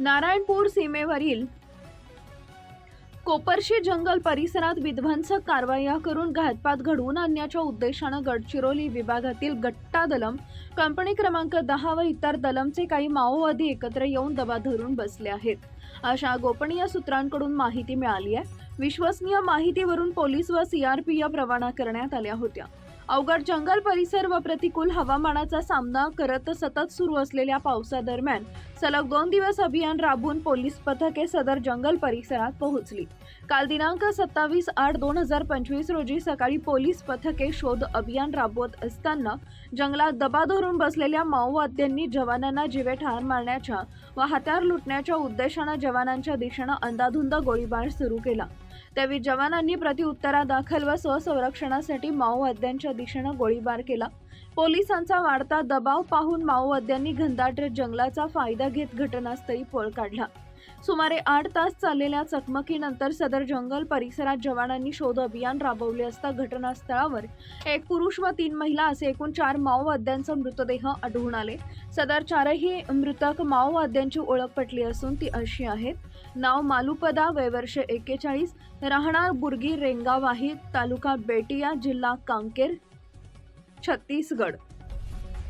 नारायणपूर सीमेवरील कोपरशी जंगल परिसरात विध्वंसक कारवाया करून घातपात घडवून आणण्याच्या उद्देशानं गडचिरोली विभागातील गट्टा दलम कंपनी क्रमांक दहा व इतर दलमचे काही माओवादी एकत्र येऊन दबा धरून बसले आहेत. अशा गोपनीय सूत्रांकडून माहिती मिळाली आहे. विश्वसनीय माहितीवरून पोलीस व सीआरपीएफ रवाना करण्यात आल्या होत्या. अवघड जंगल परिसर व प्रतिकूल हवामानाचा सामना करत सतत सुरू असलेल्या पावसादरम्यान सलग दोन दिवस अभियान राबवून पोलीस पथके सदर जंगल परिसरात पोहोचली. काल दिनांक सत्तावीस आठ दोन हजार पंचवीस रोजी सकाळी पोलीस पथके शोध अभियान राबवत असताना जंगलात दबा धरून बसलेल्या माओवाद्यांनी जवानांना जीवे ठार मारण्याच्या व हत्यार लुटण्याच्या उद्देशानं जवानांच्या दिशेनं अंदाधुंद गोळीबार सुरू केला. त्यावेळी जवानांनी प्रतिउत्तरादाखल व स्वसंरक्षणासाठी माओवाद्यांच्या दिशेनं गोळीबार केला. पोलिसांचा वाढता दबाव पाहून माओवाद्यांनी घनदाट जंगलाचा फायदा घेत घटनास्थळी पळ काढला. सुमारे आठ तास चाललेल्या चकमकीनंतर सदर जंगल परिसरात जवानांनी शोध अभियान राबवले असता घटनास्थळावर एक पुरुष व तीन महिला असे एकूण चार माओवाद्यांचा मृतदेह आढळून आले. सदर चारही मृतक माओवाद्यांची ओळख पटली असून ती अशी आहेत. नाव मालुपदा वयवर्ष एक्केचाळीस राहणार बुर्गी रेंगावाही तालुका बेटिया जिल्हा कांकेर छत्तीसगड.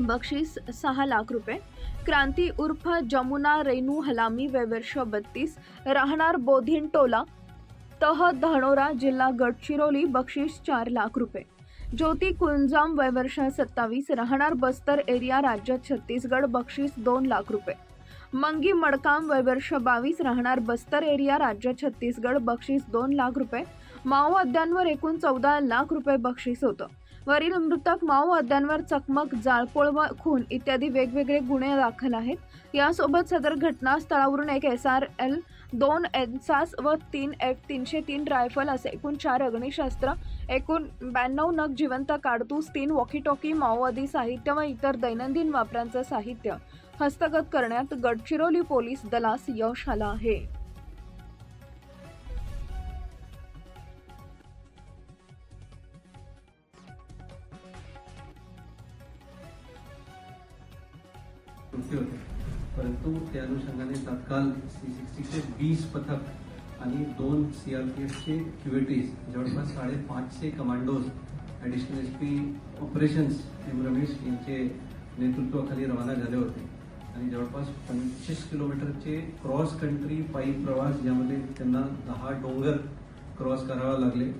बक्षीस सहा लाख रुपये. क्रांती उर्फ जमुना रेणू हलामी वर्ष बत्तीस. राहणार बोधिन टोला तह धानोरा जिल्हा गडचिरोली बक्षीस चार लाख रुपये. ज्योती कुंजाम वयवर्ष सत्तावीस. राहणार बस्तर एरिया राज्य छत्तीसगड बक्षीस दोन लाख रुपये. मंगी मडकाम वयवर्ष बावीस. राहणार बस्तर एरिया राज्य छत्तीसगड बक्षीस दोन लाख रुपये. माओवाद्यांवर एकूण चौदा लाख रुपये बक्षीस होतं. वरील मृतक माओवाद्यांवर चकमक जाळपोळ व खून इत्यादी वेगवेगळे गुन्हे दाखल आहेत. यासोबत सदर घटनास्थळावरून एक एस आर एल दोन एनसास व तीन एफ तीनशे तीन रायफल असे एकूण चार अग्निशस्त्र एकूण ब्याण्णव नग जिवंत काडतूस तीन वॉकी टॉकी माओवादी साहित्य व इतर दैनंदिन वापरांचं साहित्य. हस्तगत करण्यात गडचिरोली पोलीस दलास यश आलं आहे. कृती होते. परंतु त्या अनुषंगाने तात्काळ सी सिक्स्टीचे वीस पथक आणि दोन सी आर पी एफचे क्युएटीज जवळपास साडेपाचशे commandos additional S P operations M Ramesh यांचे नेतृत्वाखाली रवाना झाले होते. आणि जवळपास पंचवीस किलोमीटरचे क्रॉस कंट्री पायी प्रवास ज्यामध्ये त्यांना दहा डोंगर क्रॉस करावा लागले.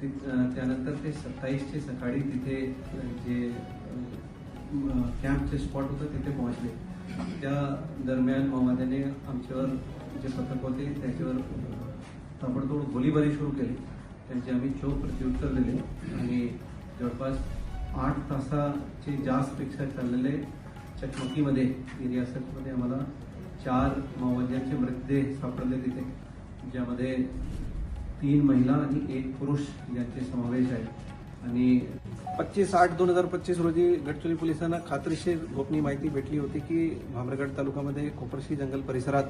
ते त्यानंतर ते सत्तावीसचे सकाळी तिथे जे कॅम्पचे स्पॉट होतं तिथे पोहोचले. त्या दरम्यान माओवाद्याने आमच्यावर जे पथक होते त्याच्यावर अं, ताबडतोब गोळीबारी सुरू केली. त्यांचे आम्ही चोख प्रत्युत्तर दिले. आणि जवळपास आठ तासाचे जास्तपेक्षा चाललेले चकमकीमध्ये रियासतमध्ये आम्हाला चार माओवाद्यांचे मृतदेह सापडले तिथे ज्यामध्ये तीन महिला आणि एक पुरुष यांचे समावेश आहे. आणि पच्चीस आठ दोन हजार पच्चीस रोजी गडचिरोली पोलिसांना खात्रीशीर गोपनीय माहिती भेटली होती की भामरगड तालुक्यामध्ये कोपरशी जंगल परिसरात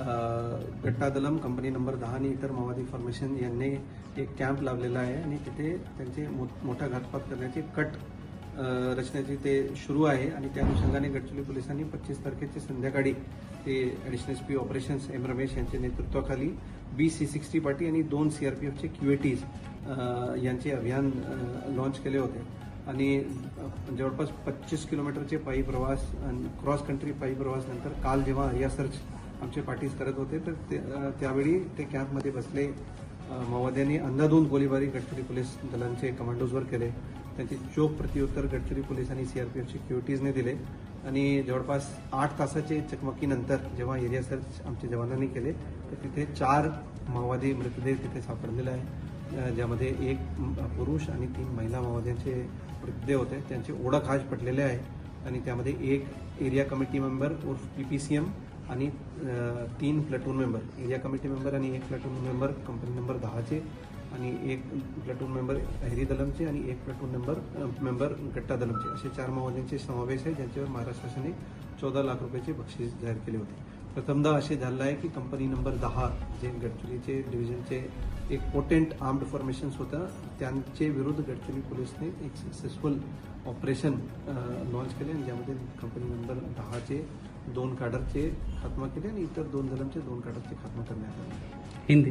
अ, गट्टा दलम कंपनी नंबर दहा आणि इतर माओवादी फॉर्मेशन यांनी एक कॅम्प लावलेला आहे आणि तिथे त्यांचे मो मोठा घातपात करण्याचे कट रचण्याची ते सुरू आहे आणि त्या अनुषंगाने गडचिरोली पोलिसांनी पच्चीस तारखेचे संध्याकाळी ते additional S P operations M Ramesh यांच्या नेतृत्वाखाली बी सी सिक्स्टी पार्टी आणि दोन सी आर पी एफचे क्युएटीज यांचे अभियान लॉन्च केले होते. आणि जवळपास पच्चीस किलोमीटरचे पायी प्रवास आणि क्रॉस कंट्री पायी प्रवास नंतर काल जेव्हा या सर्च आमचे पार्टीज करत होते तर ते- त्यावेळी ते कॅम्पमध्ये बसले. माओवाद्यांनी अंदाधून गोळीबारी गडचिरोली पोलीस दलांचे कमांडोजवर केले. त्यांचे चोख प्रत्युत्तर गडचिरोली पोलीस आणि सीआरपीएफचे क्युटीजने दिले. आणि जवळपास आठ तासाचे चकमकीनंतर जेव्हा एरिया सर्च आमच्या जवानांनी केले तर तिथे चार माओवादी मृतदेह तिथे सापडलेले आहे. ज्यामध्ये एक पुरुष आणि तीन महिला माओवाद्यांचे मृतदेह होते. त्यांचे ओळख आज पटलेले आहे. आणि त्यामध्ये एक एरिया कमिटी मेंबर उर्फ पी पी सी एम आणि तीन platoon member. Area committee member आणि एक प्लटून मेंबर कंपनी नंबर दहाचे. आणि एक प्लॅटून मेंबर अहिरी दलमचे आणि एक प्लॅटून मेंबर मेंबर गट्टा दलमचे असे चार माओवाद्यांचे समावेश आहे ज्यांच्यावर महाराष्ट्र शासनाने चौदा लाख रुपयाचे बक्षीस जाहीर केले होते. प्रथमदा असे झालं आहे की कंपनी नंबर दहा जे गडचिरोलीचे डिव्हिजनचे एक पोटेंट आर्म्ड फॉर्मेशन्स होतं त्यांचे विरुद्ध गडचिरोली पोलिसने एक सक्सेसफुल ऑपरेशन लॉन्च केले आणि ज्यामध्ये कंपनी नंबर दहाचे दोन काडरचे खात्मा केले आणि इतर दोन जणांचे दोन काडरचे खात्मा करण्यात आले. हिंदी.